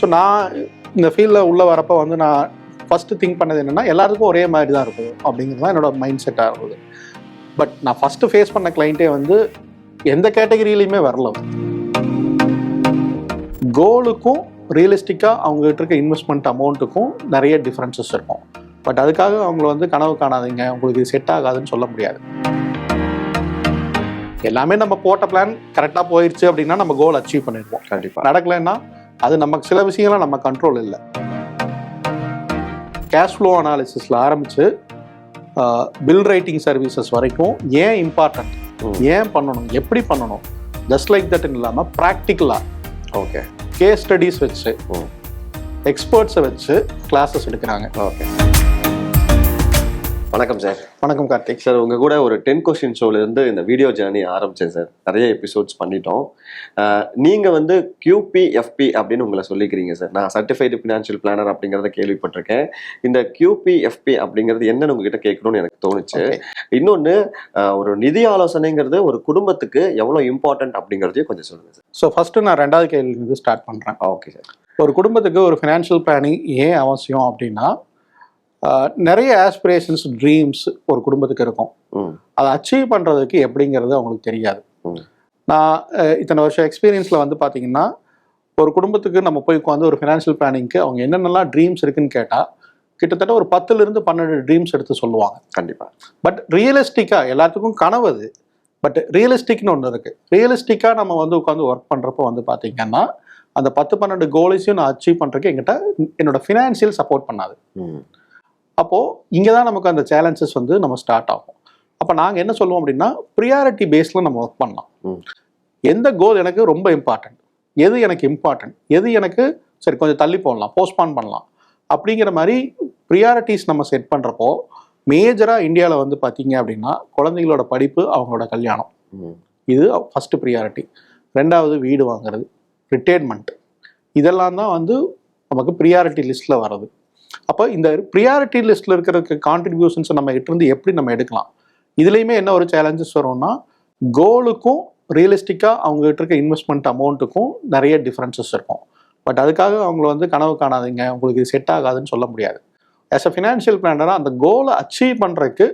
So நான் இந்த ஃபீல்டில் உள்ள வரப்போ வந்து நான் ஃபஸ்ட்டு திங்க் பண்ணது என்னென்னா எல்லாருக்கும் ஒரே மாதிரி தான் இருக்கும் அப்படிங்கிறது தான் என்னோட மைண்ட் செட்டாக இருந்தது. பட் நான் ஃபஸ்ட்டு ஃபேஸ் பண்ண கிளைண்ட்டே வந்து எந்த கேட்டகரியிலையுமே வரல. கோலுக்கும் ரியலிஸ்டிக்காக அவங்ககிட்ட இருக்க இன்வெஸ்ட்மெண்ட் அமௌண்ட்டுக்கும் நிறைய டிஃப்ரென்சஸ் இருக்கும். பட் அதுக்காக அவங்கள வந்து கனவு காணாதீங்க உங்களுக்கு செட் ஆகாதுன்னு சொல்ல முடியாது. எல்லாமே நம்ம போட்ட பிளான் கரெக்டாக போயிடுச்சு அப்படின்னா நம்ம கோல் அச்சீவ் பண்ணிடுவோம். கண்டிப்பா. நடக்கலைன்னா அது நமக்கு சில விஷயங்கள்லாம் நம்ம கண்ட்ரோல் இல்லை. கேஷ் ஃப்ளோ அனாலிசிஸில் ஆரம்பித்து பில் ரைட்டிங் சர்வீசஸ் வரைக்கும் ஏன் இம்பார்ட்டன்ட். ஏன் பண்ணணும்? எப்படி பண்ணணும்? ஜஸ்ட் லைக் தட்னு இல்லாமல் ப்ராக்டிக்கலாக ஓகே கேஸ் ஸ்டடீஸ் வச்சு. எக்ஸ்பர்ட்ஸை வச்சு கிளாஸஸ் எடுக்கிறாங்க. ஓகே வணக்கம் சார் வணக்கம் கார்த்திக். சார் உங்க கூட ஒரு டென் கொஸ்டின் ஷோல இருந்து இந்த வீடியோ ஜேர்னி ஆரம்பிச்சேன் சார் நிறைய எபிசோட்ஸ் பண்ணிட்டோம். அஹ், நீங்க வந்து QPFP அப்படின்னு உங்களை சொல்லிக்கிறீங்க சார் நான் சர்டிஃபைடு ஃபினான்ஷியல் பிளானர் அப்படிங்கறத கேள்விப்பட்டிருக்கேன். இந்த QPFP அப்படிங்கிறது என்னன்னு உங்ககிட்ட கேட்கணும்னு எனக்கு தோணுச்சு. அஹ், ஒரு நிதி ஆலோசனைங்கிறது ஒரு குடும்பத்துக்கு எவ்வளவு இம்பார்ட்டன்ட் அப்படிங்கறதையும் கொஞ்சம் சொல்லுங்க சார் ஸோ ஃபஸ்ட்டு நான் ரெண்டாவது கேள்விலேருந்து ஸ்டார்ட் பண்ணுறேன் ஓகே சார் ஒரு குடும்பத்துக்கு ஒரு ஃபினான்ஷியல் பிளானிங் ஏன் அவசியம் அப்படின்னா நிறைய ஆஸ்பிரேஷன்ஸ் ட்ரீம்ஸ் ஒரு குடும்பத்துக்கு இருக்கும். அதை அச்சீவ் பண்ணுறதுக்கு எப்படிங்கிறது அவங்களுக்கு தெரியாது. நான் இத்தனை வருஷம் எக்ஸ்பீரியன்ஸில் வந்து பார்த்தீங்கன்னா ஒரு குடும்பத்துக்கு நம்ம போய் உட்காந்து ஒரு ஃபினான்ஷியல் பிளானிங்க்கு அவங்க என்னென்னலாம் ட்ரீம்ஸ் இருக்குன்னு கேட்டால் கிட்டத்தட்ட ஒரு பத்துலேருந்து பன்னெண்டு ட்ரீம்ஸ் எடுத்து சொல்லுவாங்க. கண்டிப்பா. பட் ரியலிஸ்டிக்காக எல்லாத்துக்கும் கனவு அது. பட் ரியலிஸ்டிக்னு ஒன்று இருக்குது ரியலிஸ்டிக்காக நம்ம வந்து உட்காந்து ஒர்க் பண்ணுறப்போ வந்து பார்த்தீங்கன்னா அந்த பத்து பன்னெண்டு கோலைஸையும் நான் அச்சீவ் பண்ணுறதுக்கு என்கிட்ட என்னோட ஃபினான்ஷியல் சப்போர்ட் பண்ணாது. அப்போது இங்கே தான் நமக்கு அந்த சேலஞ்சஸ் வந்து நம்ம ஸ்டார்ட் ஆகும். அப்போ நாங்கள் என்ன சொல்லுவோம் அப்படின்னா ப்ரியாரிட்டி பேஸில் நம்ம ஒர்க் பண்ணலாம். எந்த கோல் எனக்கு ரொம்ப இம்பார்ட்டன்ட் எது எனக்கு இம்பார்ட்டன்ட் எது எனக்கு சரி கொஞ்சம் தள்ளி போடலாம் போஸ்ட்பான் பண்ணலாம். அப்படிங்கிற மாதிரி ப்ரியாரிட்டிஸ் நம்ம செட் பண்ணுறப்போ மேஜராக இந்தியாவில் வந்து பார்த்தீங்க அப்படின்னா குழந்தைகளோட படிப்பு அவங்களோட கல்யாணம். இது ஃபஸ்ட்டு ப்ரியாரிட்டி ரெண்டாவது வீடு வாங்குறது ரிட்டையர்மெண்ட் இதெல்லாம் தான் வந்து நமக்கு ப்ரியாரிட்டி லிஸ்ட்டில் வர்றது. அப்போ இந்த ப்ரியாரிட்டி லிஸ்ட்டில் இருக்கிற கான்ட்ரிபியூஷன்ஸை நம்ம இருந்து எப்படி நம்ம எடுக்கலாம்? இதுலேயுமே என்ன ஒரு சேலஞ்சஸ் வரும்னா கோலுக்கும் ரியலிஸ்டிக்காக அவங்ககிட்ட இருக்க இன்வெஸ்ட்மெண்ட் அமௌண்ட்டுக்கும் நிறைய டிஃப்ரென்சஸ் இருக்கும். பட் அதுக்காக அவங்கள வந்து கனவு காணாதீங்க. உங்களுக்கு இது செட் ஆகாதுன்னு சொல்ல முடியாது. ஆஸ் அ ஃபினான்ஷியல் பிளானராக அந்த கோலை அச்சீவ் பண்ணுறதுக்கு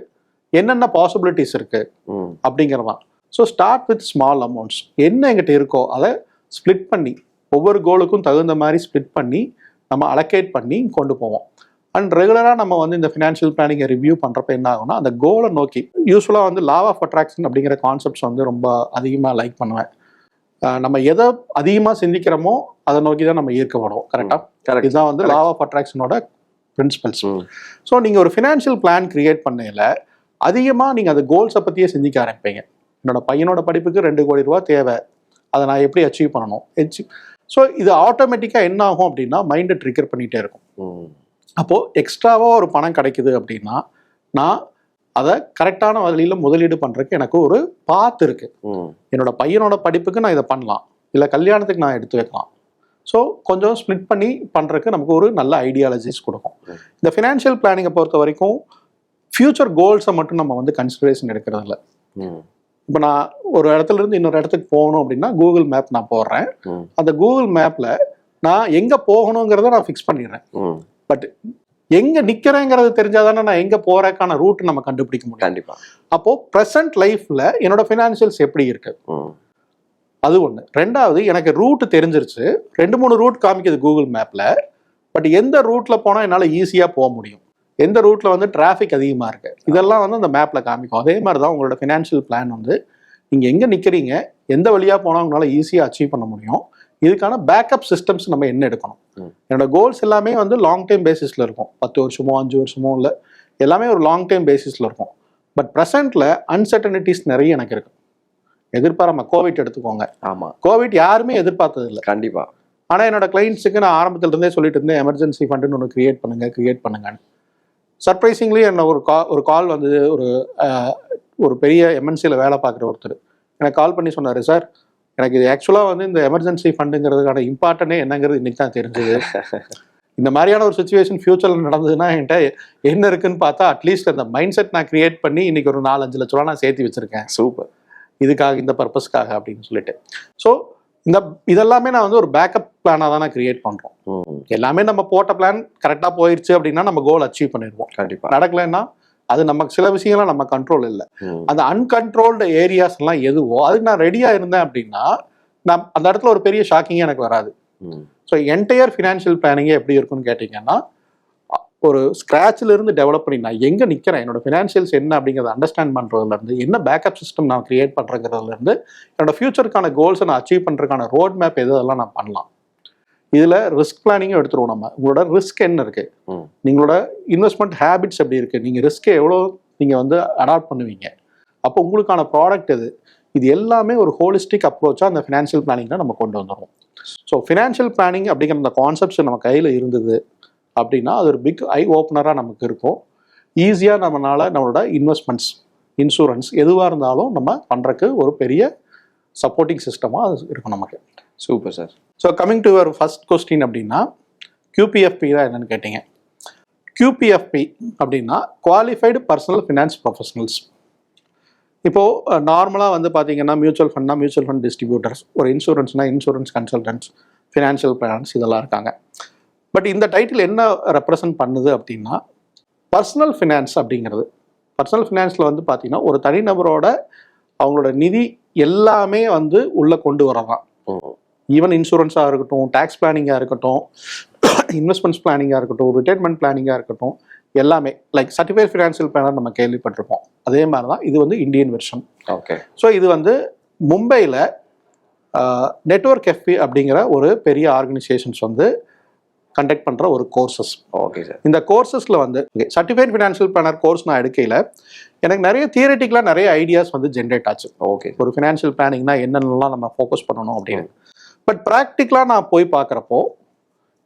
என்னென்ன பாசிபிலிட்டிஸ் இருக்குது ம். அப்படிங்கிறது தான் so start with small amounts என்ன எங்கிட்ட இருக்கோ அதை ஸ்ப்ளிட் பண்ணி ஒவ்வொரு கோலுக்கும் தகுந்த மாதிரி ஸ்ப்ளிட் பண்ணி நம்ம அலோகேட் பண்ணி கொண்டு போவோம். அண்ட் ரெகுலராக நம்ம வந்து இந்த ஃபினான்ஷியல் பிளானிங்கை ரிவ்யூ பண்ணுறப்ப என்ன ஆகும்னா அந்த கோலை நோக்கி யூஸ்வலாக வந்து லா ஆஃப் அட்ராக்ஷன் அப்படிங்கிற கான்செப்ட்ஸ் வந்து ரொம்ப அதிகமாக லைக் பண்ணுவேன். நம்ம எதை அதிகமாக சிந்திக்கிறோமோ அதை நோக்கி தான் நம்ம ஈர்க்கப்படுவோம் கரெக்டாக கரெக்ட் இதுதான் வந்து லா ஆஃப் அட்ராக்ஷனோட பிரின்சிபல்ஸ் ஸோ நீங்கள் ஒரு ஃபினான்ஷியல் பிளான் கிரியேட் பண்ணையில் அதிகமாக நீங்கள் அந்த கோல்ஸை பற்றியே சிந்திக்க ஆரம்பிப்பீங்க. என்னோட பையனோட படிப்புக்கு ரெண்டு கோடி ரூபா தேவை. அதை நான் எப்படி அச்சீவ் பண்ணணும்? ஸோ இது ஆட்டோமேட்டிக்காக என்ன ஆகும் அப்படின்னா மைண்டை ட்ரிகர் பண்ணிகிட்டே இருக்கும். அப்போது எக்ஸ்ட்ராவாக ஒரு பணம் கிடைக்குது அப்படின்னா நான் அதை கரெக்டான வழியில் முதலீடு பண்ணுறதுக்கு எனக்கு ஒரு பாத் இருக்குது என்னோட பையனோட படிப்புக்கு நான் இதை பண்ணலாம். இல்லை கல்யாணத்துக்கு நான் எடுத்து வைக்கலாம். ஸோ கொஞ்சம் ஸ்ப்ளிட் பண்ணி பண்ணுறதுக்கு நமக்கு ஒரு நல்ல ஐடியாலஜிஸ் கொடுக்கும். இந்த ஃபினான்ஷியல் பிளானிங்கை பொறுத்த வரைக்கும் ஃப்யூச்சர் கோல்ஸை மட்டும் நம்ம வந்து கன்சிடரேஷன் எடுக்கிறது இல்லை ம். இப்போ நான் ஒரு இடத்துல இருந்து இன்னொரு இடத்துக்கு போகணும் அப்படின்னா கூகுள் மேப் நான் போடுறேன். அந்த கூகுள் மேப்பில் நான் எங்கே போகணுங்கிறத நான் ஃபிக்ஸ் பண்ணிடுறேன். பட் எங்கே நிற்கிறேங்கிறது தெரிஞ்சாதானே நான் எங்கே போகிறதுக்கான ரூட் நம்ம கண்டுபிடிக்க முடியும். கண்டிப்பா. அப்போது ப்ரெசன்ட் லைஃப்பில் என்னோட ஃபினான்ஷியல்ஸ் எப்படி இருக்குது ம். அது ஒன்று ரெண்டாவது எனக்கு ரூட் தெரிஞ்சிருச்சு. ரெண்டு மூணு ரூட் காமிக்குது கூகுள் மேப்பில் பட் எந்த ரூட்டில் போனால் என்னால் ஈஸியாக போக முடியும்? எந்த ரூட்டில் வந்து டிராஃபிக் அதிகமாக இருக்கு? இதெல்லாம் வந்து அந்த மேப்பில் காமிக்கும். அதே மாதிரி தான் உங்களோட ஃபினான்ஷியல் பிளான் வந்து நீங்கள் எங்கே நிற்கிறீங்க எந்த வழியாக போனால் உங்களால் ஈஸியாக அச்சீவ் பண்ண முடியும்? இதுக்கான பேக்கப் சிஸ்டம்ஸ் நம்ம என்ன எடுக்கணும். என்னோட கோல்ஸ் எல்லாமே வந்து லாங் டைம் பேசிஸில் இருக்கும். பத்து வருஷமோ அஞ்சு வருஷமோ இல்லை எல்லாமே ஒரு லாங் டைம் பேசிஸில் இருக்கும். பட் ப்ரெசென்ட்டில் அன்சர்டனிட்டிஸ் நிறைய எனக்கு இருக்கு. எதிர்பாராம கோவிட் எடுத்துக்கோங்க. ஆமா. கோவிட் யாருமே எதிர்பார்த்தது இல்லை கண்டிப்பா. ஆனால் என்னோட கிளைண்ட்ஸுக்கு நான் ஆரம்பத்துல இருந்தே சொல்லிட்டு இருந்தேன் எமர்ஜென்சி ஃபண்டுன்னு ஒன்று கிரியேட் பண்ணுங்க கிரியேட் பண்ணுங்கன்னு. சர்ப்ரைசிங்லி என்ன ஒரு கா ஒரு கால் வந்து ஒரு ஒரு பெரிய எம்என்சியில் வேலை பார்க்குற ஒருத்தர். எனக்கு கால் பண்ணி சொன்னார் சார் எனக்கு இது ஆக்சுவலாக வந்து இந்த எமர்ஜென்சி ஃபண்டுங்கிறதுக்கான இம்பார்ட்டனே என்னங்கிறது இன்னைக்கு தான் தெரிஞ்சது. இந்த மாதிரியான ஒரு சுச்சுவேஷன் ஃபியூச்சரில் நடந்ததுன்னா என்கிட்ட என்ன இருக்குன்னு பார்த்தா அட்லீஸ்ட் அந்த மைண்ட் செட் நான் கிரியேட் பண்ணி இன்னைக்கு ஒரு நாலஞ்சு லட்ச ரூபா நான் சேர்த்து வச்சிருக்கேன். சூப்பர். இதுக்காக இந்த பர்பஸ்க்காக அப்படின்னு சொல்லிட்டு. ஸோ இந்த இதெல்லாமே நான் வந்து ஒரு பேக்கப் பிளானாக தான் கிரியேட் பண்ணுறோம் எல்லாமே நம்ம போட்ட பிளான் கரெக்டாக போயிடுச்சு அப்படின்னா நம்ம கோல் அச்சீவ் பண்ணிடுவோம். கண்டிப்பா. நடக்கலைன்னா அது நமக்கு சில விஷயங்கள்லாம் நம்ம கண்ட்ரோல் இல்லை. அந்த அன்கண்ட்ரோல்டு ஏரியாஸ் எல்லாம் எதுவோ அதுக்கு நான் ரெடியாக இருந்தேன் அப்படின்னா நான் அந்த இடத்துல ஒரு பெரிய ஷாக்கிங்கே எனக்கு வராது. ஸோ என்டையர் ஃபினான்ஷியல் பிளானிங்கே எப்படி இருக்கும்னு கேட்டிங்கன்னா ஒரு ஸ்க்ராட்ச்ல இருந்து டெவலப் பண்ணி நான் எங்கே நிற்கிறேன் என்னோட ஃபினான்ஷியல்ஸ் என்ன அப்படிங்கிறத அண்டர்ஸ்டாண்ட் பண்ணுறதுலேருந்து என்ன பேக்கப் சிஸ்டம் நான் கிரியேட் பண்ணுறதுலேருந்து என்னோட ஃபியூச்சருக்கான கோல்ஸை நான் அச்சீவ் பண்ணுறதுக்கான ரோட் மேப் எது அதெல்லாம் நான் பண்ணலாம். இதில் ரிஸ்க் பிளானிங்கும் எடுத்துருவோம் நம்ம. உங்களோட ரிஸ்க் என்ன இருக்குது. நீங்களோட இன்வெஸ்ட்மெண்ட் ஹேபிட்ஸ் எப்படி இருக்குது நீங்கள் ரிஸ்க்கை எவ்வளோ நீங்கள் வந்து அடாப்ட் பண்ணுவீங்க? அப்போ உங்களுக்கான ப்ராடக்ட் எது? இது எல்லாமே ஒரு ஹோலிஸ்டிக் அப்ரோச்சாக அந்த ஃபினான்ஷியல் பிளானிங்கில் நம்ம கொண்டு வந்துடுவோம் ஸோ ஃபினான்ஷியல் பிளானிங் அப்படிங்கிற அந்த கான்செப்ட்ஸ் நம்ம கையில் இருந்தது அப்படின்னா அது ஒரு பிக் ஐ ஓப்பனராக நமக்கு இருக்கும். ஈஸியாக நம்மளால நம்மளோட இன்வெஸ்ட்மெண்ட்ஸ் இன்சூரன்ஸ் எதுவாக இருந்தாலும் நம்ம பண்ணுறக்கு ஒரு பெரிய சப்போர்ட்டிங் சிஸ்டமாக அது இருக்கும் நமக்கு. Super sir so coming to your first question அப்படின்னா QPFP தான் என்னன்னு கேட்டீங்க. QPFP அப்படின்னா குவாலிஃபைடு பர்சனல் ஃபினான்ஸ் ப்ரொஃபஷனல்ஸ் இப்போது நார்மலாக வந்து பார்த்தீங்கன்னா மியூச்சுவல் ஃபண்ட்னா மியூச்சுவல் ஃபண்ட் டிஸ்ட்ரிபியூட்டர்ஸ் ஒரு இன்சூரன்ஸ்னா இன்சூரன்ஸ் கன்சல்டன்ட்ஸ் ஃபினான்ஷியல் பிளான்ஸ் இதெல்லாம் இருக்காங்க. பட் இந்த டைட்டில் என்ன ரெப்ரசன்ட் பண்ணுது அப்படின்னா பர்சனல் ஃபினான்ஸ் அப்படிங்கிறது. பர்சனல் ஃபினான்ஸில் வந்து பார்த்தீங்கன்னா ஒரு தனிநபரோட அவங்களோட நிதி எல்லாமே வந்து உள்ளே கொண்டு வரலாம். ஈவன் இன்சூரன்ஸாக இருக்கட்டும் டேக்ஸ் பிளானிங்காக இருக்கட்டும் இன்வெஸ்ட்மெண்ட்ஸ் பிளானிங்காக இருக்கட்டும் ரிட்டைர்மெண்ட் பிளானிங்காக இருக்கட்டும் எல்லாமே. லைக் சர்டிஃபைட் ஃபினான்ஷியல் பிளானர் நம்ம கேள்விப்பட்டிருப்போம். அதே மாதிரி தான் இது வந்து இந்தியன் வெர்ஷன் ஓகே ஸோ இது வந்து மும்பையில் நெட்வொர்க் எஃப்பி அப்படிங்கிற ஒரு பெரிய ஆர்கனைசேஷன்ஸ் வந்து கண்டக்ட் பண்ணுற ஒரு கோர்சஸ் ஓகே சார் இந்த கோர்சஸில் வந்து சர்டிஃபைட் ஃபினான்ஷியல் பிளானர் கோர்ஸ் நான் எடுக்கையில் எனக்கு நிறைய தியரட்டிக்கலாக நிறைய ஐடியாஸ் வந்து ஜென்ரேட் ஆச்சு. ஓகே ஒரு ஃபினான்ஷியல் பிளானிங்னா என்னென்னலாம் நம்ம ஃபோக்கஸ் பண்ணணும் அப்படின்னு. பட் ப்ராக்டிக்கலாக நான் போய் பார்க்குறப்போ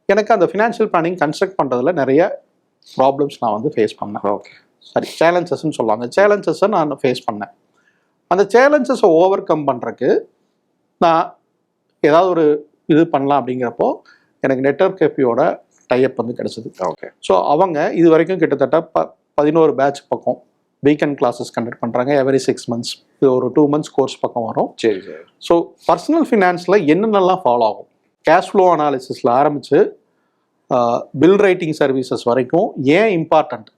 எனக்கு அந்த ஃபினான்ஷியல் பிளானிங் கன்ஸ்ட்ரக்ட் பண்ணுறதுல நிறைய ப்ராப்ளம்ஸ் நான் வந்து ஃபேஸ் பண்ணேன். ஓகே சாரி சேலஞ்சஸ்ன்னு சொல்லலாம் அந்த சேலஞ்சஸை நான் ஃபேஸ் பண்ணேன். அந்த சேலஞ்சஸை ஓவர் கம் பண்ணுறக்கு நான் ஏதாவது ஒரு இது பண்ணலாம் அப்படிங்கிறப்போ எனக்கு நெட்வொர்க் கேபியோட டைப் வந்து கிடச்சிது. ஓகே ஸோ அவங்க இது வரைக்கும் கிட்டத்தட்ட ப பதினோரு பேட்ச் பக்கம் வீக்கெண்ட் கிளாஸஸ் கண்டக்ட் பண்ணுறாங்க எவரி சிக்ஸ் மந்த்ஸ் இது ஒரு டூ மந்த்ஸ் கோர்ஸ் பக்கம் வரும். சரி சார். ஸோ பர்சனல் ஃபினான்ஸில் என்னென்னலாம் ஃபாலோ ஆகும்? கேஷ் ஃப்ளோ அனாலிசிஸில் ஆரம்பித்து பில் ரைட்டிங் சர்வீசஸ் வரைக்கும் ஏன் இம்பார்ட்டண்ட்.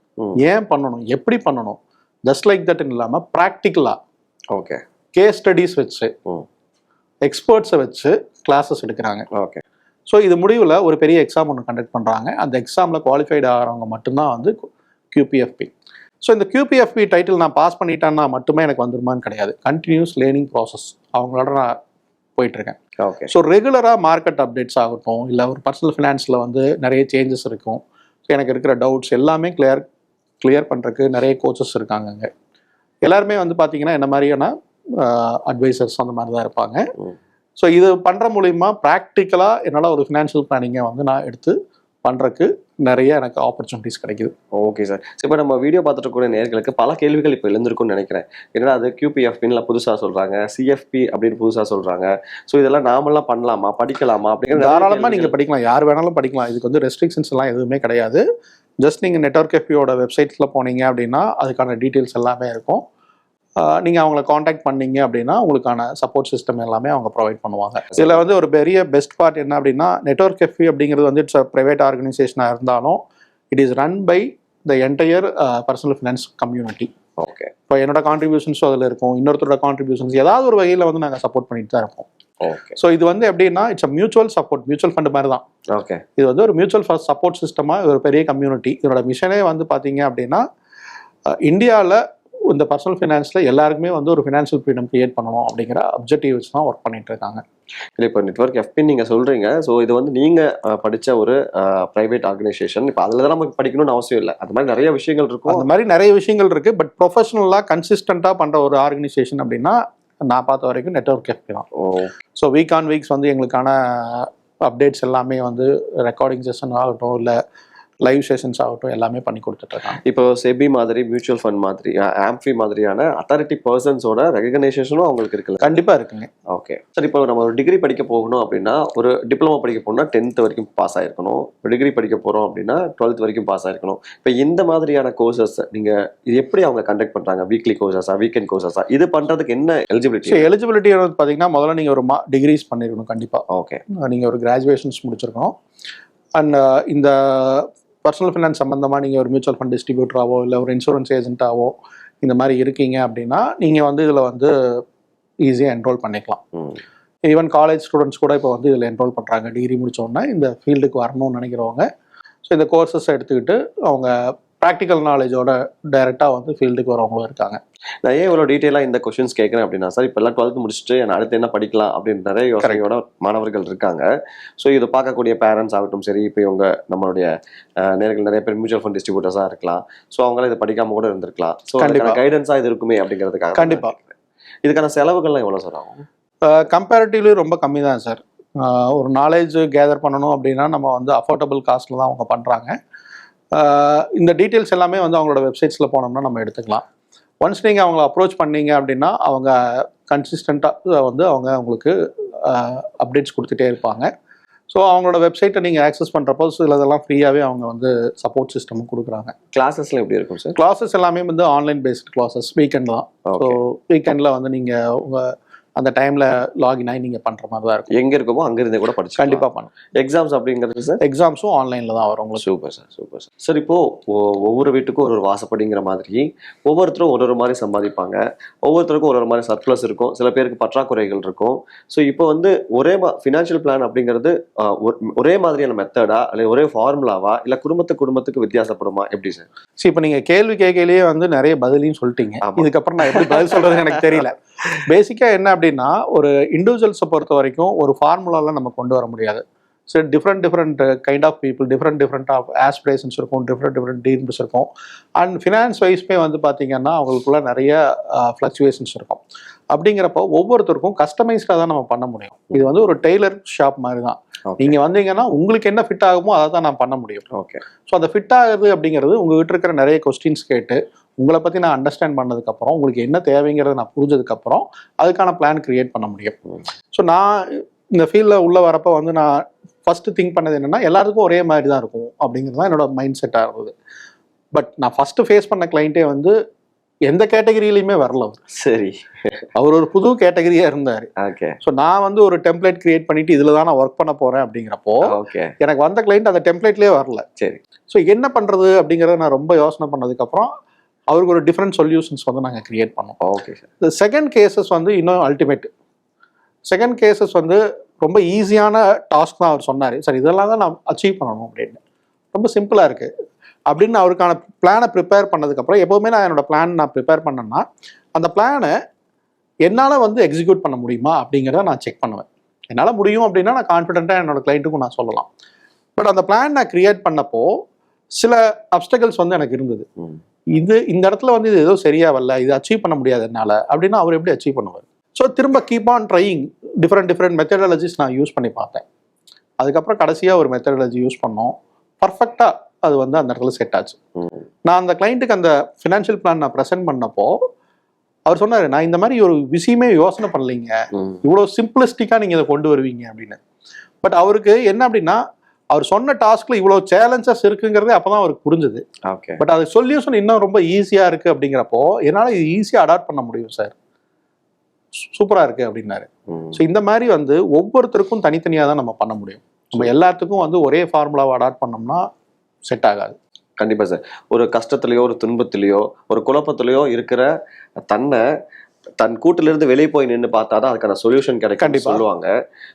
ஏன் பண்ணணும்? எப்படி பண்ணணும்? ஜஸ்ட் லைக் தட்னு இல்லாமல் ப்ராக்டிக்கலாக ஓகே கேஸ் ஸ்டடீஸ் வச்சு. எக்ஸ்பர்ட்ஸை வச்சு கிளாஸஸ் எடுக்கிறாங்க. ஓகே ஸோ இது முடிவில் ஒரு பெரிய எக்ஸாம் ஒன்று கண்டக்ட் பண்ணுறாங்க அந்த எக்ஸாமில் குவாலிஃபைடு ஆகிறவங்க மட்டும்தான் வந்து QPFP ஸோ இந்த QPFP டைட்டில் நான் பாஸ் பண்ணிட்டேன்னா மட்டுமே எனக்கு வந்துருமான்னு கிடையாது. கண்டினியூஸ் லேர்னிங் ப்ராசஸ் அவங்களோட நான் போயிட்டுருக்கேன். ஓகே ஸோ ரெகுலராக மார்க்கெட் அப்டேட்ஸ் ஆகட்டும் இல்லை ஒரு பர்சனல் ஃபினான்ஸில் வந்து நிறைய சேஞ்சஸ் இருக்கும். ஸோ எனக்கு இருக்கிற டவுட்ஸ் எல்லாமே கிளியர் கிளியர் பண்ணுறதுக்கு நிறைய கோச்சஸ் இருக்காங்க அங்கே. எல்லாருமே வந்து பார்த்தீங்கன்னா என்ன மாதிரியான அட்வைசர்ஸ் அந்த மாதிரி தான் இருப்பாங்க. ஸோ இது பண்ணுற மூலிமா ப்ராக்டிக்கலாக என்னால் ஒரு ஃபினான்ஷியல் பிளானிங்கை வந்து நான் எடுத்து பண்ணுறக்கு நிறைய எனக்கு ஆப்பர்ச்சுனிட்டிஸ் கிடைக்குது. ஓகே சார் இப்போ நம்ம வீடியோ பார்த்துட்டு இருக்கக்கூடிய நேர்களுக்கு பல கேள்விகள் இப்போ எழுந்திருக்கும்னு நினைக்கிறேன். என்னடா அது QPFP-ன்னு புதுசாக சொல்கிறாங்க சிஎஃப்பி அப்படின்னு புதுசாக சொல்கிறாங்க ஸோ இதெல்லாம் நாமெல்லாம் பண்ணலாமா? படிக்கலாமா? அப்படிங்கிற தாராளமாக. நீங்கள் படிக்கலாம். யார் வேணாலும் படிக்கலாம். இதுக்கு வந்து ரெஸ்ட்ரிக்ஷன்ஸ் எல்லாம் எதுவுமே கிடையாது. ஜஸ்ட் நீங்கள் நெட்ஒர்க் எஃபியோட வெப்சைட்ஸில் போனீங்க அப்படின்னா அதுக்கான டீட்டெயில்ஸ் எல்லாமே இருக்கும். நீங்கள் அவங்கள காண்டாக்ட் பண்ணீங்க அப்படின்னா உங்களுக்கான சப்போர்ட் சிஸ்டம் எல்லாமே அவங்க ப்ரொவைட் பண்ணுவாங்க. இதில் வந்து ஒரு பெரிய பெஸ்ட் பார்ட் என்ன அப்படின்னா நெட்ஒர்க் எஃபி அப்படிங்கிறது வந்து இட்ஸ் ப்ரைவேட் ஆர்கனைசேஷனாக இருந்தாலும் it is run by the entire personal finance community okay இப்போ என்னோட கான்ட்ரிபியூஷன்ஸும் அதில் இருக்கும் இன்னொருத்தரோட கான்ட்ரிபியூஷன்ஸ் ஏதாவது ஒரு வகையில் வந்து நாங்கள் சப்போர்ட் பண்ணிட்டு தான் இருப்போம் ஓகே ஸோ இது வந்து எப்படின்னா it's a mutual support mutual fund மாதிரி தான். ஓகே இது வந்து ஒரு மியூச்சுவல் ஃபண்ட் சப்போர்ட் சிஸ்டமாக ஒரு பெரிய கம்யூனிட்டி இதோட மிஷனே வந்து பார்த்தீங்க அப்படின்னா இந்தியாவில் இந்த பர்சனல் ஃபினான்ஸில் எல்லாருக்குமே வந்து ஒரு ஃபினான்ஷியல் ஃப்ரீடம் கிரியேட் பண்ணணும் அப்படிங்கிற அப்ஜெக்டிவ் வச்சு தான் ஒர்க் பண்ணிட்டு இருக்காங்க. இல்லை இப்போ நெட்ஒர்க் எஃப்பி நீங்கள் சொல்கிறீங்க ஸோ இது வந்து நீங்கள் படித்த ஒரு ப்ரைவேட் ஆர்கனைசேஷன் இப்போ அதில் தான் நமக்கு படிக்கணும்னு அவசியம் இல்லை. அது மாதிரி நிறைய விஷயங்கள் இருக்கும். அந்த மாதிரி நிறைய விஷயங்கள் இருக்குது பட் ப்ரொஃபஷனலாக கன்சிஸ்டண்ட்டாக பண்ணுற ஒரு ஆர்கனைசேஷன் அப்படின்னா நான் பார்த்த வரைக்கும் நெட்ஒர்க் எஃபி தான். ஓ. ஸோ வீக் ஆன் வீக்ஸ் வந்து எங்களுக்கான அப்டேட்ஸ் எல்லாமே வந்து ரெக்கார்டிங் செஷன் ஆகட்டும் இல்லை லைவ் செஷன்ஸ் ஆகட்டும் எல்லாமே பண்ணி கொடுத்துட்டு இருக்காங்க இப்போ செபி மாதிரி மியூச்சுவல் ஃபண்ட் மாதிரி ஆம்ஃபி மாதிரியான அத்தாரிட்டி பர்சன்ஸோட ரெகனைசேஷனும் அவங்களுக்கு இருக்குல்ல? கண்டிப்பா இருக்குங்க. ஓகே சார் இப்போ நம்ம ஒரு டிகிரி படிக்க போகணும் அப்படின்னா ஒரு டிப்ளமோ படிக்க போகணும்னா டென்த் வரைக்கும் பாஸ் ஆயிருக்கணும். டிகிரி படிக்க போறோம் அப்படின்னா டுவெல்த் வரைக்கும் பாஸ் ஆயிருக்கணும். இப்போ இந்த மாதிரியான கோர்சஸ் நீங்க இது எப்படி அவங்க கண்டக்ட் பண்றாங்க? வீக்லி கோர்சஸா வீக்கெண்ட் கோர்சஸா இது பண்றதுக்கு என்ன எலிஜிபிலிட்டி எலிஜிபிலிட்டி பார்த்தீங்கன்னா முதல்ல நீங்கள் ஒரு மா டிகிரிஸ் பண்ணிருக்கணும் கண்டிப்பாக ஓகே நீங்கள் ஒரு கிராஜுவேஷன்ஸ் முடிச்சிருக்கணும். அண்ட் இந்த பர்சனல் ஃபினான்ஸ் சம்மந்தமாக நீங்கள் ஒரு மியூச்சுவல் ஃபண்ட் டிஸ்ட்ரிபியூட்டராவோ இல்லை ஒரு இன்சூரன்ஸ் ஏஜென்ட்டாவோ இந்த மாதிரி இருக்கீங்க அப்படின்னா நீங்கள் வந்து இதில் வந்து ஈஸியாக என்ரோல் பண்ணிக்கலாம். ஈவன் காலேஜ் ஸ்டூடெண்ட்ஸ் கூட இப்போ வந்து இதில் என்ரோல் பண்ணுறாங்க டிகிரி முடிச்சோடனே இந்த ஃபீல்டுக்கு வரணும்னு நினைக்கிறவங்க. ஸோ இந்த கோர்சஸ் எடுத்துக்கிட்டு அவங்க ப்ராக்டிக்கல் நாலேஜோட டைரெக்டாக வந்து ஃபீல்டுக்கு வரவங்களும் இருக்காங்க. நான் ஏன் இவ்வளோ டீட்டெயிலாக இந்த கொஸ்டின்ஸ் கேட்குறேன் அப்படின்னா சார் இப்போ எல்லாம் டுவெல்த் முடிச்சுட்டு நான் அடுத்து என்ன படிக்கலாம்? அப்படின்னு நிறைய யோசனையோட மாணவர்கள் இருக்காங்க. ஸோ இது பார்க்கக்கூடிய பேரண்ட்ஸ் ஆகட்டும் சரி இப்போ இவங்க நம்மளுடைய நேர்கள் நிறைய பேர் மியூச்சுவல் ஃபண்ட் டிஸ்ட்ரிபியூட்டர்ஸாக இருக்கலாம். ஸோ அவங்களாம் இதை படிக்காம கூட இருந்திருக்கலாம். ஸோ அதுக்கான. கைடன்ஸாக இது இருக்குமே அப்படிங்கிறதுக்காக தான் கண்டிப்பா. நான் கேட்கிறேன். இதுக்கான செலவுகள்லாம் எவ்வளோ சார் ஆகும்? கம்பேரிட்டிவ்லி ரொம்ப கம்மி தான் சார். ஒரு நாலேஜ் கேதர் பண்ணணும் அப்படின்னா நம்ம வந்து அஃபோர்டபுள் காஸ்ட்டில் தான் அவங்க பண்ணுறாங்க இந்த டீட்டெயில்ஸ் எல்லாமே வந்து அவங்களோட வெப்சைட்ஸில் போனோம்னா நம்ம எடுத்துக்கலாம். ஒன்ஸ் நீங்கள் அவங்கள அப்ரோச் பண்ணீங்க அப்படின்னா அவங்க கன்சிஸ்டண்ட்டாக வந்து அவங்க உங்களுக்கு அப்டேட்ஸ் கொடுத்துட்டே இருப்பாங்க. ஸோ அவங்களோட வெப்சைட்டை நீங்கள் ஆக்சஸ் பண்ணுறப்போ சிலதெல்லாம் ஃப்ரீயாகவே அவங்க வந்து சப்போர்ட் சிஸ்டமும் கொடுக்குறாங்க. கிளாஸஸ்லாம் எப்படி இருக்கும் சார் கிளாஸஸ் எல்லாமே வந்து ஆன்லைன் பேஸ்ட் கிளாஸஸ் வீக்கெண்ட் தான் ஸோ வீக்கெண்டில் வந்து நீங்கள் உங்கள் அந்த டைமில் லாகின் ஆகி நீங்கள் பண்ணுற மாதிரி தான் இருக்கும். எங்க இருக்கமோ அங்க இருந்தே கூட படிச்சு கண்டிப்பாக பண்ணும் எக்ஸாம்ஸ் அப்படிங்கிறது சார் எக்ஸாம்ஸும் ஆன்லைனில் தான் வரும் உங்களுக்கு. Super sir super sir sir இப்போ ஒ- ஒவ்வொரு வீட்டுக்கும் ஒரு ஒரு வாசப்படிங்கிற மாதிரி ஒவ்வொருத்தரும் ஒரு ஒரு மாதிரி சம்பாதிப்பாங்க. ஒவ்வொருத்தருக்கும் ஒரு ஒரு மாதிரி சர்ப்ளஸ் இருக்கும். சில பேருக்கு பற்றாக்குறைகள் இருக்கும். ஸோ இப்போ வந்து ஒரே ஃபினான்ஷியல் பிளான் அப்படிங்கிறது ஒரு- மாதிரியான மெத்தடா அல்லது ஒரே ஃபார்முலாவா இல்ல குடும்பத்து குடும்பத்துக்கு வித்தியாசப்படுமா? எப்படி சார் சரி இப்போ நீங்கள் கேள்வி கேட்கலையே வந்து நிறைய பதிலையும் சொல்லிட்டீங்க. இதுக்கப்புறம் நான் எப்படி பதில் சொல்கிறதுன்னு எனக்கு தெரியல. பேசிக்காக என்ன அப்படின்னா ஒரு இண்டிவிஜுவல்ஸை பொறுத்த வரைக்கும் ஒரு ஃபார்முலாவில் நம்ம கொண்டு வர முடியாது. So different different kind of people different different of aspirations இருக்கும் டிஃப்ரெண்ட் டிஃப்ரெண்ட் டீம்ஸ் இருக்கும். அண்ட் ஃபினான்ஸ் வைஸ்மே வந்து பார்த்தீங்கன்னா அவங்களுக்குள்ள நிறைய ஃப்ளக்சுவேஷன்ஸ் இருக்கும். அப்படிங்கிறப்போ ஒவ்வொருத்தருக்கும் கஸ்டமைஸ்டாக தான் நம்ம பண்ண முடியும். இது வந்து ஒரு டெய்லர் ஷாப் மாதிரி தான் நீங்கள் வந்தீங்கன்னா உங்களுக்கு என்ன ஃபிட் ஆகுமோ அதை தான் நான் பண்ண முடியும். ஓகே ஸோ அந்த ஃபிட் ஆகுது அப்படிங்கிறது உங்ககிட்ட இருக்கிற நிறைய கொஸ்டின்ஸ் கேட்டு உங்களை பற்றி நான் அண்டர்ஸ்டாண்ட் பண்ணதுக்கப்புறம் உங்களுக்கு என்ன தேவைங்கிறத நான் புரிஞ்சதுக்கப்புறம் அதுக்கான பிளான் கிரியேட் பண்ண முடியும். ஸோ நான் இந்த ஃபீல்டில் உள்ள வரப்போ வந்து நான் ஃபஸ்ட்டு திங்க் பண்ணது என்னென்னா எல்லாத்துக்கும் ஒரே மாதிரி தான் இருக்கும் அப்படிங்கிறது தான் என்னோட மைண்ட் செட்டாக இருந்தது. பட் நான் ஃபஸ்ட்டு ஃபேஸ் பண்ண கிளைண்ட்டே வந்து எந்த கேட்டகரியிலையுமே வரல அவர். சரி. அவர் ஒரு புது கேட்டகரியாக இருந்தார். ஓகே ஸோ நான் வந்து ஒரு டெம்ப்ளேட் கிரியேட் பண்ணிட்டு இதில் தான் நான் ஒர்க் பண்ண போகிறேன் அப்படிங்கிறப்போ ஓகே எனக்கு வந்த கிளைண்ட் அந்த டெம்ப்ளேட்லேயே வரல. சரி. ஸோ என்ன பண்ணுறது அப்படிங்கிறத நான் ரொம்ப யோசனை பண்ணதுக்கப்புறம் அவருக்கு ஒரு டிஃப்ரெண்ட் சொல்யூஷன்ஸ் வந்து நாங்கள் கிரியேட் பண்ணோம். ஓகே சார் செகண்ட் கேசஸ் வந்து இன்னும் அல்டிமேட் செகண்ட் கேசஸ் வந்து ரொம்ப ஈஸியான டாஸ்க் தான் அவர் சொன்னார். சார் இதெல்லாம் தான் நான் அச்சீவ் பண்ணணும் அப்படின்னு. ரொம்ப சிம்பிளாக இருக்குது அப்படின்னு அவருக்கான பிளானை ப்ரிப்பேர் பண்ணதுக்கப்புறம் எப்போவுமே நான் என்னோட பிளான் நான் ப்ரிப்பேர் பண்ணேன்னா அந்த பிளானை என்னால் வந்து எக்ஸிக்யூட் பண்ண முடியுமா அப்படிங்கிறத நான் செக் பண்ணுவேன். என்னால் முடியும் அப்படின்னா நான் கான்ஃபிடென்ட்டாக என்னோட கிளைண்ட்டுக்கும் நான் சொல்லலாம். பட் அந்த பிளான் நான் கிரியேட் பண்ணப்போ சில அப்டகல்ஸ் வந்து எனக்கு இருந்தது. இது இந்த இடத்துல வந்து இது ஏதோ சரியா வரல இது அச்சீவ் பண்ண முடியாது என்னால அப்படின்னா அவர் எப்படி அச்சீவ் பண்ணுவார்? ஸோ திரும்ப keep on trying different different methodologies நான் யூஸ் பண்ணி பார்த்தேன். அதுக்கப்புறம் கடைசியாக ஒரு மெத்தடாலஜி யூஸ் பண்ணோம். பர்ஃபெக்டாக அது வந்து அந்த இடத்துல செட் ஆச்சு. நான் அந்த கிளைண்ட்டுக்கு அந்த ஃபினான்ஷியல் பிளான் நான் ப்ரெசென்ட் பண்ணப்போ அவர் சொன்னார் நான் இந்த மாதிரி ஒரு விஷயமே யோசனை பண்ணலைங்க. இவ்வளோ சிம்பிளிஸ்டிக்காக நீங்கள் இதை கொண்டு வருவீங்க அப்படின்னு. பட் அவருக்கு என்ன அப்படின்னா அவர் சொன்ன டாஸ்க்ல இவ்வளோ சேலஞ்சஸ் இருக்குங்கிறதே அப்போ தான் அவருக்கு புரிஞ்சுது. ஓகே பட் அது சொல்யூஷன் இன்னும் ரொம்ப ஈஸியா இருக்கு அப்படிங்கிறப்போ என்னால் இது ஈஸியாக அடாப்ட் பண்ண முடியும் சார் சூப்பரா இருக்கு அப்படின்னாரு. ஸோ இந்த மாதிரி வந்து ஒவ்வொருத்தருக்கும் தனித்தனியாக தான் நம்ம பண்ண முடியும். நம்ம எல்லாத்துக்கும் வந்து ஒரே ஃபார்முலாவை அடாப்ட் பண்ணோம்னா செட் ஆகாது. கண்டிப்பா சார். ஒரு கஷ்டத்துலயோ ஒரு துன்பத்திலயோ ஒரு குழப்பத்திலயோ இருக்கிற தன்னை தன் கூட்டுல இருந்து வெளியே போய் நின்று பார்த்தாதான் அதுக்கான சொல்யூஷன் கிடைக்கும். சொல்லுவாங்க.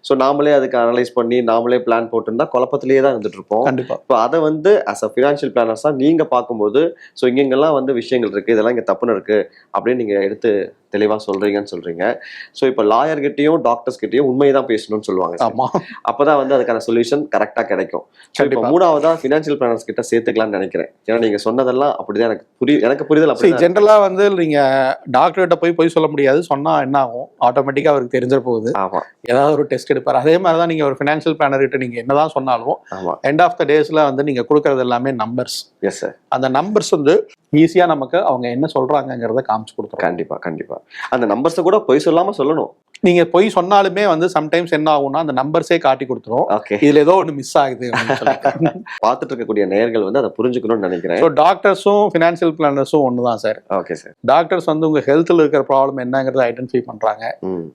ஸோ நாமளே அதுக்கு அனலைஸ் பண்ணி நாமளே பிளான் போட்டிருந்தா குழப்பத்திலேயே தான் இருந்துட்டு இருப்போம். கண்டிப்பா. இப்போ அதை வந்து அஸ் அ ஃபினான்ஷியல் பிளானர்ஸாக நீங்க பார்க்கும்போது ஸோ இங்கெங்கெல்லாம் வந்து விஷயங்கள் இருக்கு இதெல்லாம் இங்க தப்புன்னு இருக்கு அப்படின்னு நீங்க எடுத்து தெளிவா சொல்றீங்கன்னு சொல்றீங்க. ஸோ இப்போ லாயர் கிட்டயும் டாக்டர்ஸ் கிட்டயும் உண்மையை தான் பேசணும்னு சொல்லுவாங்க sir. ஆமா. அப்பதான் வந்து அதுக்கான சொல்யூஷன் கரெக்டா கிடைக்கும். So, இப்போ கண்டிப்பா. மூணாவதா ஃபினான்ஷியல் பிளானர்ஸ் கிட்ட சேர்த்துக்கலாம்னு நினைக்கிறேன். ஏன்னா நீங்க சொன்னதெல்லாம் அப்படிதான் எனக்கு புரிய எனக்கு புரிதல் அப்படி ஜென்ரலா வந்து நீங்க டாக்டர்கிட்ட போய் போய் சொல்ல முடியாது. சொன்னா என்ன ஆகும்? ஆட்டோமேட்டிக்கா அவருக்கு தெரிஞ்சிட போகுது. ஆமா. ஏதாவது ஒரு டெஸ்ட் எடுப்பார். அதே மாதிரி தான் நீங்க ஒரு ஃபினான்ஷியல் பிளானர் கிட்ட நீங்க என்னதான் சொன்னாலும் எண்ட் ஆஃப் த டேஸ்ல வந்து நீங்க கொடுக்கறது எல்லாமே நம்பர்ஸ் எஸ் சார் அந்த நம்பர்ஸ் வந்து ஈஸியா நமக்கு அவங்க என்ன சொல்றாங்கங்கிறத காமிச்சு கொடுத்துரும். கண்டிப்பா கண்டிப்பா. அந்த நம்பர்ஸை கூட பொய் சொல்லாம சொல்லணும். நீங்க போய் சொன்னாலுமே வந்து சம்டைம்ஸ் என்ன ஆகும்னா அந்த நம்பர்ஸே காட்டி கொடுத்துரும். ஓகே இதுல ஏதோ ஒன்று மிஸ் ஆகுது பார்த்துட்டு இருக்கக்கூடிய நேயர்கள் வந்து அதை புரிஞ்சுக்கணும்னு நினைக்கிறேன். ஸோ டாக்டர்ஸும் ஃபினான்ஷியல் பிளானர்ஸும் ஒன்று தான் சார் ஓகே சார் டாக்டர்ஸ் வந்து உங்க ஹெல்த்தில் இருக்கிற ப்ராப்ளம் என்னங்கிறத ஐடென்டிஃபை பண்றாங்க.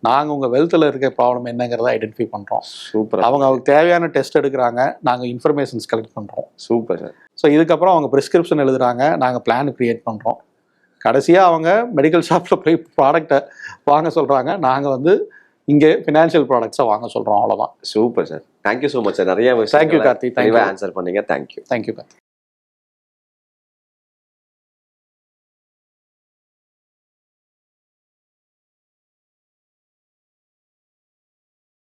நாங்க உங்க வெல்த்தில் இருக்கிற ப்ராப்ளம் என்னங்கிறத ஐடென்டிஃபை பண்றோம். சூப்பர். அவங்க அவங்களுக்கு தேவையான டெஸ்ட் எடுக்கிறாங்க. நாங்க இன்ஃபர்மேஷன்ஸ் கலெக்ட் பண்றோம். சூப்பர் சார் ஸோ இதுக்கப்புறம் அவங்க ப்ரிஸ்கிரிப்ஷன் எழுதுறாங்க. நாங்க பிளான் கிரியேட் பண்றோம். கடைசியா அவங்க மெடிக்கல் ஷாப்ல போய் ப்ராடக்ட்டை வாங்க சொல்றாங்க. நாங்க வந்து இங்கே ஃபினான்ஷியல் ப்ராடக்ட்ஸை வாங்க சொல்றோம் அவ்வளவுதான். Super sir thank you so much sir நிறைய you, கார்த்தி. You. ஆன்சர் பண்ணீங்க. Thank you thank you